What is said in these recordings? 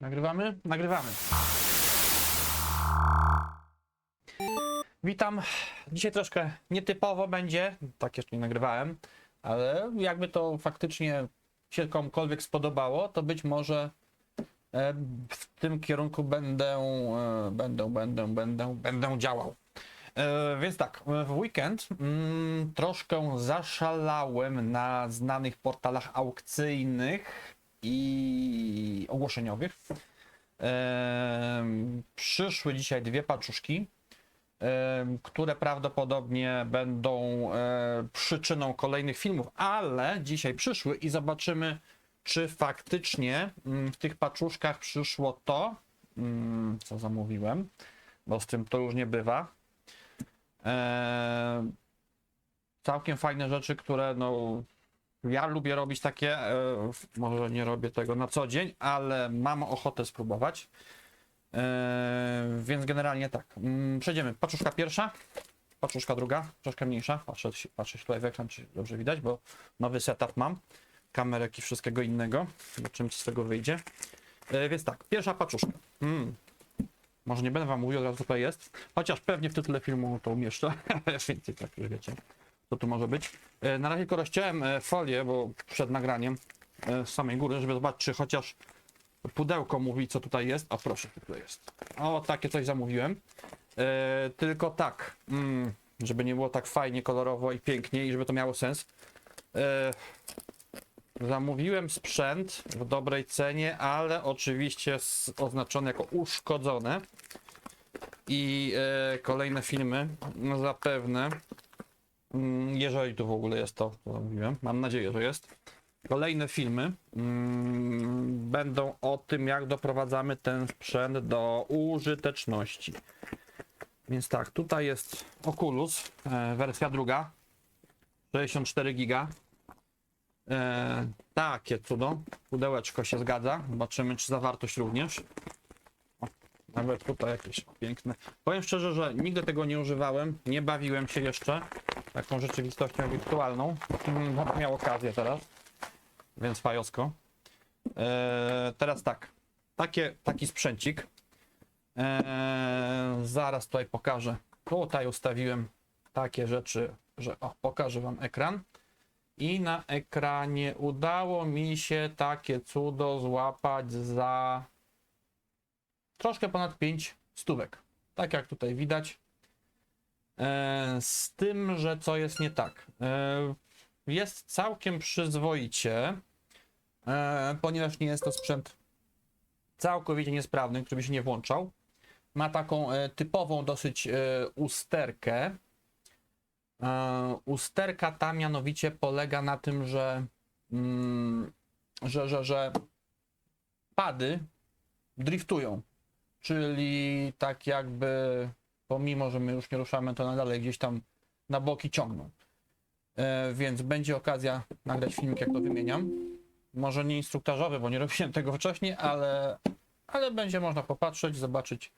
Nagrywamy? Nagrywamy. Witam. Dzisiaj troszkę nietypowo będzie. Tak jeszcze nie nagrywałem, ale jakby to faktycznie się komukolwiek spodobało, to być może e, w tym kierunku będę, e, będę, będę, będę, będę działał. E, Więc tak, w weekend mm, troszkę zaszalałem na znanych portalach aukcyjnych i ogłoszeniowych. Przyszły dzisiaj dwie paczuszki, które prawdopodobnie będą e, przyczyną kolejnych filmów, ale dzisiaj przyszły i zobaczymy, czy faktycznie mm, w tych paczuszkach przyszło to, mm, co zamówiłem, bo z tym to już nie bywa. Em, całkiem fajne rzeczy, które no, ja lubię robić takie, e, może nie robię tego na co dzień, ale mam ochotę spróbować. E, więc generalnie tak. Mm, Przejdziemy. Paczuszka pierwsza, paczuszka druga, troszkę mniejsza. Patrzę, patrzę tutaj w ekran, czy dobrze widać, bo nowy setup mam. Kamerek i wszystkiego innego. Zobaczymy, co z tego wyjdzie. E, Więc tak, pierwsza paczuszka. Mm. Może nie będę wam mówił od razu, co tutaj jest, chociaż pewnie w tytule filmu to umieszczę, więc i tak już wiecie co tu może być. E, Na razie tylko rozciąłem e, folię, bo przed nagraniem e, z samej góry, żeby zobaczyć, czy chociaż pudełko mówi, co tutaj jest. O, proszę, tutaj jest. O, takie coś zamówiłem. Tylko tak, mm, żeby nie było tak fajnie, kolorowo i pięknie i żeby to miało sens. Zamówiłem sprzęt w dobrej cenie, ale oczywiście oznaczony jako uszkodzone. I kolejne filmy no, zapewne jeżeli tu w ogóle jest to, co mówiłem, mam nadzieję, że jest. Kolejne filmy mm, będą o tym, jak doprowadzamy ten sprzęt do użyteczności. Więc tak, tutaj jest Oculus, e, wersja druga, 64 giga. E, takie cudo, pudełeczko się zgadza, zobaczymy czy zawartość również. O, Nawet tutaj jakieś piękne. Powiem szczerze, że nigdy tego nie używałem, nie bawiłem się jeszcze taką rzeczywistością wirtualną. Mm, Będę miał okazję teraz, więc fajosko. Eee, teraz tak, takie, taki sprzęcik. Eee, zaraz tutaj pokażę. Tutaj ustawiłem takie rzeczy, że o, pokażę wam ekran. I na ekranie udało mi się takie cudo złapać za troszkę ponad 5 stówek. Tak jak tutaj widać. E, Z tym, że co jest nie tak. E, Jest całkiem przyzwoicie, e, ponieważ nie jest to sprzęt całkowicie niesprawny, który by się nie włączał. Ma taką typową dosyć usterkę. Usterka ta mianowicie polega na tym, że, mm, że, że, że pady driftują. Czyli tak jakby pomimo, że my już nie ruszamy, to nadal gdzieś tam na boki ciągną. E, więc będzie okazja nagrać filmik, jak to wymieniam. Może nie instruktażowy, bo nie robiłem tego wcześniej, ale, ale będzie można popatrzeć, zobaczyć,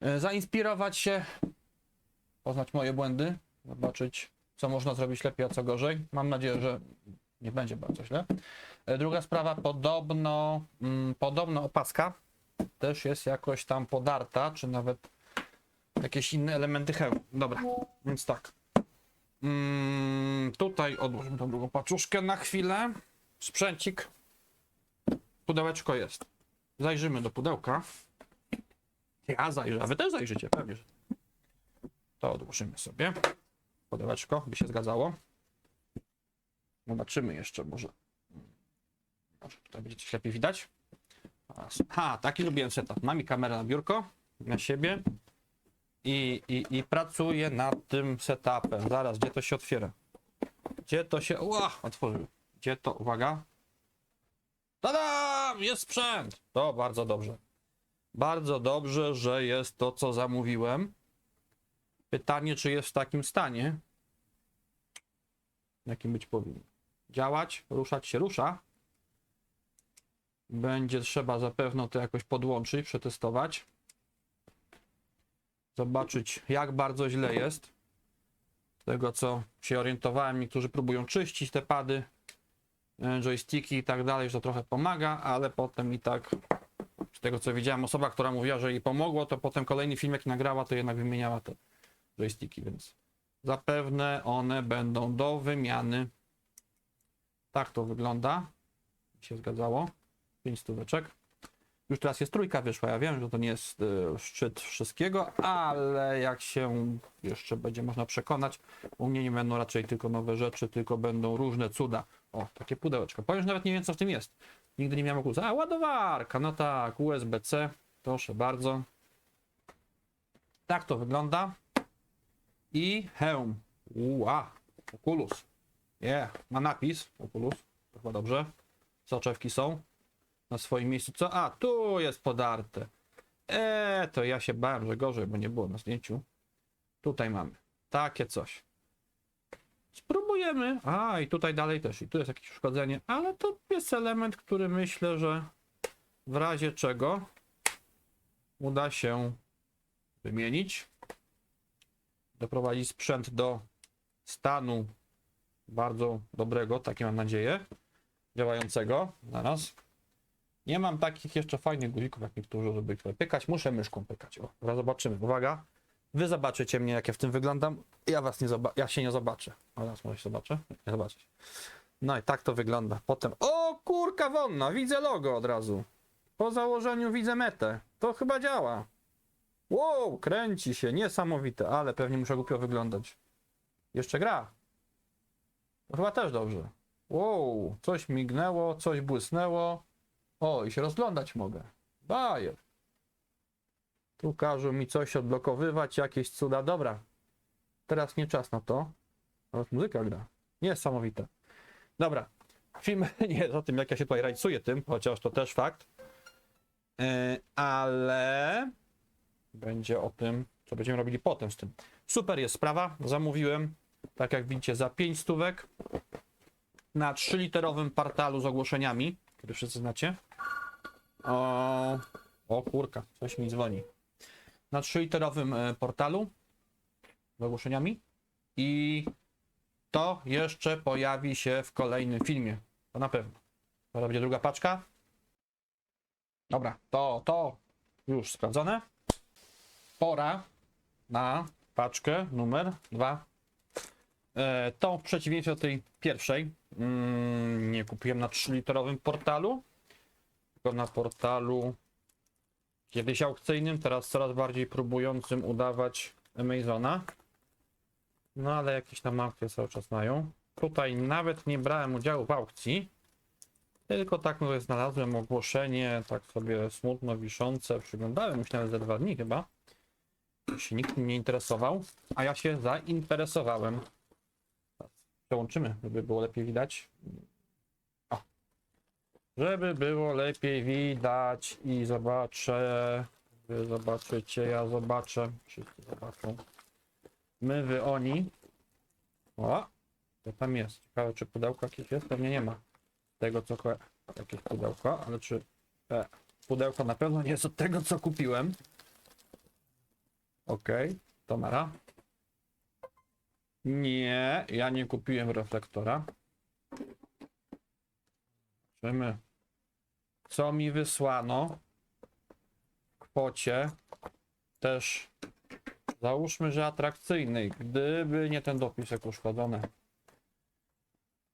e, zainspirować się, poznać moje błędy, zobaczyć, co można zrobić lepiej, a co gorzej. Mam nadzieję, że nie będzie bardzo źle. E, Druga sprawa, podobno, mm, podobno opaska też jest jakoś tam podarta, czy nawet jakieś inne elementy hełmu. Dobra, więc tak. Mm, tutaj odłożymy tą drugą paczuszkę na chwilę. Sprzęcik. Pudełeczko jest. Zajrzymy do pudełka. Ja zajrzę, a wy też zajrzycie, pewnie. że- To odłożymy sobie. Pudełeczko, by się zgadzało. Zobaczymy jeszcze, może. Może tutaj będzie lepiej widać. Ha, taki lubiłem setup. Mam i kamerę na biurko, na siebie i, i, i pracuję nad tym setupem. Zaraz, gdzie to się otwiera? Gdzie to się. Ła, otworzył. Gdzie to? Uwaga. Tada! Jest sprzęt! To bardzo dobrze. Bardzo dobrze, że jest to, co zamówiłem. Pytanie, czy jest w takim stanie, jakim być powinien. Działać, ruszać się rusza. Będzie trzeba zapewne to jakoś podłączyć, przetestować zobaczyć, jak bardzo źle jest. Z tego co się orientowałem, niektórzy próbują czyścić te pady, e, joysticki i tak dalej, że to trochę pomaga, ale potem i tak tego co widziałem, osoba, która mówiła, że jej pomogło, to potem kolejny film jaki nagrała, to jednak wymieniała te joysticki, więc zapewne one będą do wymiany. Tak to wygląda. Mi się zgadzało. 5 stóweczek. Już teraz jest trójka wyszła. Ja wiem, że to nie jest e, szczyt wszystkiego, ale jak się jeszcze będzie można przekonać, u mnie nie będą raczej tylko nowe rzeczy, tylko będą różne cuda. O, takie pudełeczko. Powiem, że nawet nie wiem, co w tym jest. Nigdy nie miałem okusa. A, ładowarka. No tak, USB-C. Proszę bardzo. Tak to wygląda. I hełm. Ua, Oculus. Yeah, ma napis Oculus. Chyba dobrze. Soczewki są na swoim miejscu. Co? A, tu jest podarte. Eee, to ja się bałem, że gorzej, bo nie było na zdjęciu. Tutaj mamy takie coś. Spróbujemy. A, i tutaj dalej też. I tu jest jakieś uszkodzenie, ale to jest element, który myślę, że w razie czego uda się wymienić. Doprowadzić sprzęt do stanu bardzo dobrego, takie mam nadzieję, działającego. Zaraz. Nie mam takich jeszcze fajnych guzików jak niektórzy, żeby pykać. Muszę myszką pykać. O, zobaczymy. Uwaga. Wy zobaczycie mnie, jak ja w tym wyglądam. Ja was nie zobaczę. Ja się nie zobaczę. O, Teraz może się zobaczę. Nie zobaczyć. No i tak to wygląda. Potem. O, kurka wonna! Widzę logo od razu. Po założeniu widzę metę. To chyba działa. Wow, kręci się. Niesamowite, ale pewnie muszę głupio wyglądać. Jeszcze gra. Chyba też dobrze. Wow, coś mignęło, coś błysnęło. O, i się rozglądać mogę. Bajer. Tu każą mi coś odblokowywać, jakieś cuda. Dobra. Teraz nie czas na to. Nawet muzyka gra. Niesamowite. Dobra. Film nie jest o tym, jak ja się tutaj rajcuję tym, chociaż to też fakt. Yy, ale będzie o tym, co będziemy robili potem z tym. Super jest sprawa. Zamówiłem, tak jak widzicie, za 5 stówek na 3-literowym portalu z ogłoszeniami, który wszyscy znacie. O, o kurka, coś mi dzwoni. Na 3-literowym e, portalu z ogłoszeniami i to jeszcze pojawi się w kolejnym filmie. To na pewno. To będzie druga paczka. Dobra, to, to już sprawdzone. Pora na paczkę numer dwa. E, tą w przeciwieństwie do tej pierwszej mm, nie kupiłem na 3-literowym portalu, na portalu kiedyś aukcyjnym, teraz coraz bardziej próbującym udawać Amazona. No ale jakieś tam aukcje cały czas mają. Tutaj nawet nie brałem udziału w aukcji, tylko tak mówię, znalazłem ogłoszenie, tak sobie smutno wiszące, przyglądałem już nawet ze dwa dni chyba. Się nikt nie interesował, a ja się zainteresowałem. Przełączymy, żeby było lepiej widać. Żeby było lepiej widać i zobaczę. Wy zobaczycie, ja zobaczę. Wszyscy zobaczą. My, wy, oni. O, to tam jest. Ciekawe, czy pudełko jakieś jest? Pewnie nie ma. Tego, co jakieś pudełko, ale czy e, pudełko na pewno nie jest od tego, co kupiłem. Okej, to nara. Nie, ja nie kupiłem reflektora. Zobaczymy, co mi wysłano w kwocie też załóżmy, że atrakcyjnej, gdyby nie ten dopisek uszkodzony.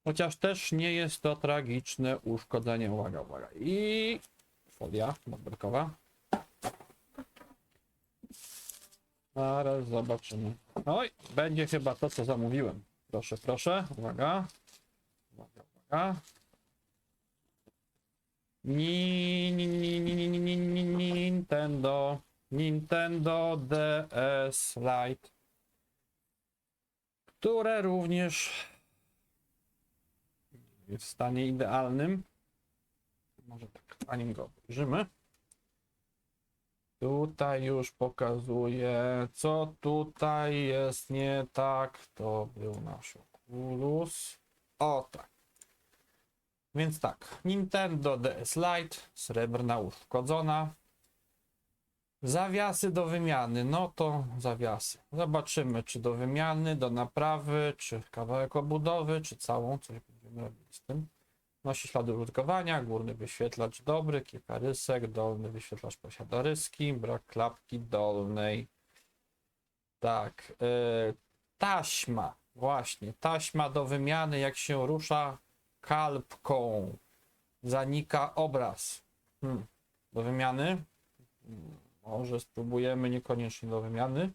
Chociaż też nie jest to tragiczne uszkodzenie. Uwaga, uwaga. I folia nadberkowa. Zaraz zobaczymy. Oj, będzie chyba to, co zamówiłem. Proszę, proszę. Uwaga. Uwaga, uwaga. Nintendo. Nintendo DS Lite. Które również jest w stanie idealnym. Może tak, zanim go obejrzymy. Tutaj już pokazuję, co tutaj jest nie tak. To był nasz Oculus. O tak. Więc tak, Nintendo DS Lite, srebrna uszkodzona. Zawiasy do wymiany, no to zawiasy. Zobaczymy, czy do wymiany, do naprawy, czy kawałek obudowy, czy całą, coś będziemy robili z tym. Nosi ślady użytkowania, górny wyświetlacz dobry, kilka rysek, dolny wyświetlacz posiada ryski, brak klapki dolnej. Tak, yy, taśma, właśnie, taśma do wymiany, jak się rusza kalpką, zanika obraz. Hmm. Do wymiany? Może spróbujemy, niekoniecznie do wymiany.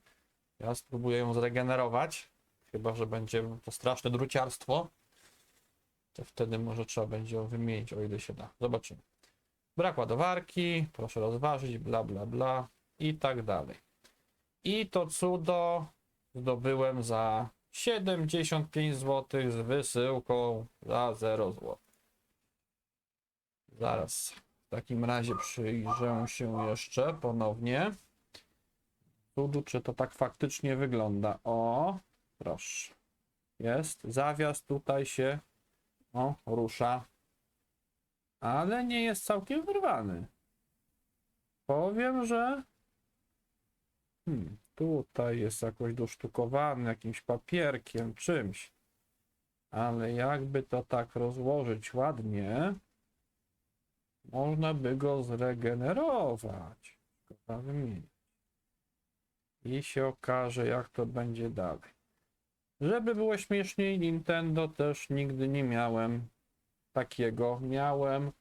Ja spróbuję ją zregenerować, chyba że będzie to straszne druciarstwo. To wtedy może trzeba będzie ją wymienić, o ile się da. Zobaczymy. Brak ładowarki, proszę rozważyć, bla bla bla i tak dalej. I to cudo zdobyłem za 75 zł z wysyłką za 0 zł. Zaraz. W takim razie przyjrzę się jeszcze ponownie. Cudu, czy to tak faktycznie wygląda. O, proszę. Jest. Zawias tutaj się o, rusza. Ale nie jest całkiem wyrwany. Powiem, że hmm, tutaj jest jakoś dosztukowany jakimś papierkiem, czymś. Ale jakby to tak rozłożyć ładnie, można by go zregenerować. Szkoda wymienić. I się okaże, jak to będzie dalej. Żeby było śmieszniej, Nintendo też nigdy nie miałem takiego. Miałem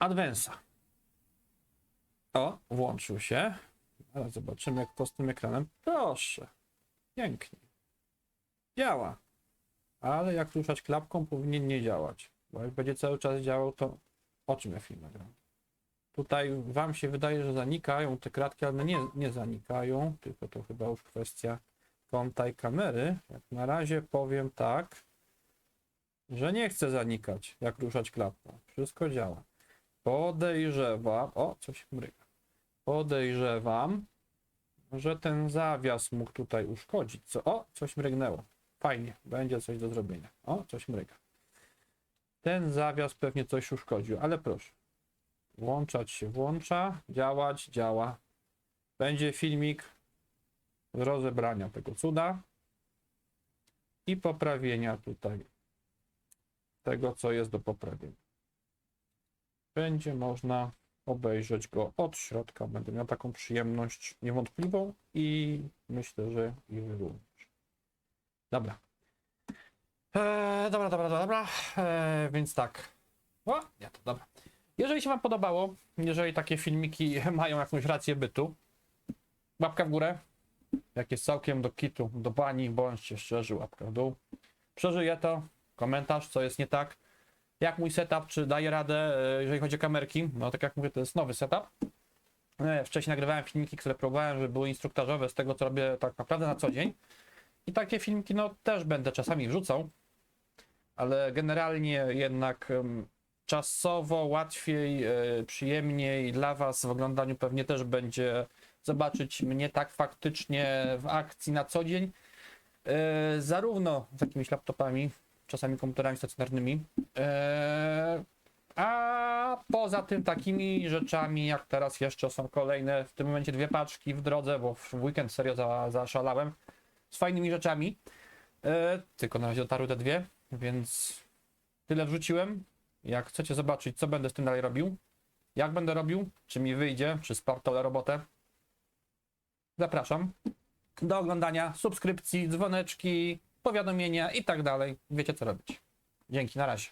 Advance'a. O, włączył się. Teraz zobaczymy, jak to z tym ekranem. Proszę. Pięknie. Działa. Ale jak ruszać klapką, powinien nie działać. Bo jak będzie cały czas działał, to o czym ja film nagram? Tutaj wam się wydaje, że zanikają te kratki, ale one nie, nie zanikają, tylko to chyba już kwestia kąta i kamery. Jak na razie powiem tak, że nie chce zanikać, jak ruszać klapką. Wszystko działa. Podejrzewam, o, coś mryga. Podejrzewam, że ten zawias mógł tutaj uszkodzić. Co? O, coś mrygnęło. Fajnie, będzie coś do zrobienia. O, coś mryga. Ten zawias pewnie coś uszkodził, ale proszę. Włączać się włącza, działać, działa. Będzie filmik z rozebrania tego cuda i poprawienia tutaj tego, co jest do poprawienia. Będzie można obejrzeć go od środka. Będę miał taką przyjemność niewątpliwą i myślę, że i wy również. Dobra. Eee, dobra, dobra, dobra. Eee, więc tak. O, nie, to dobra. Jeżeli się Wam podobało, jeżeli takie filmiki mają jakąś rację bytu, łapka w górę. Jak jest całkiem do kitu, do bani, bądźcie szczerzy, łapka w dół. Przeżyję to. Komentarz, co jest nie tak. Jak mój setup, czy daje radę, e, jeżeli chodzi o kamerki. No tak jak mówię, to jest nowy setup. E, Wcześniej nagrywałem filmiki, które próbowałem, żeby były instruktażowe z tego, co robię tak naprawdę na co dzień. I takie filmiki, no też będę czasami wrzucał. Ale generalnie jednak czasowo łatwiej, e, przyjemniej dla Was w oglądaniu pewnie też będzie zobaczyć mnie tak faktycznie w akcji na co dzień. Zarówno z jakimiś laptopami, czasami komputerami stacjonarnymi, e, a poza tym takimi rzeczami, jak teraz jeszcze są kolejne, w tym momencie dwie paczki w drodze, bo w weekend serio za, zaszalałem, z fajnymi rzeczami. E, tylko na razie dotarły te dwie, więc tyle wrzuciłem. Jak chcecie zobaczyć, co będę z tym dalej robił, jak będę robił, czy mi wyjdzie, czy spartolę robotę, zapraszam do oglądania, subskrypcji, dzwoneczki, powiadomienia i tak dalej. Wiecie co robić. Dzięki, na razie.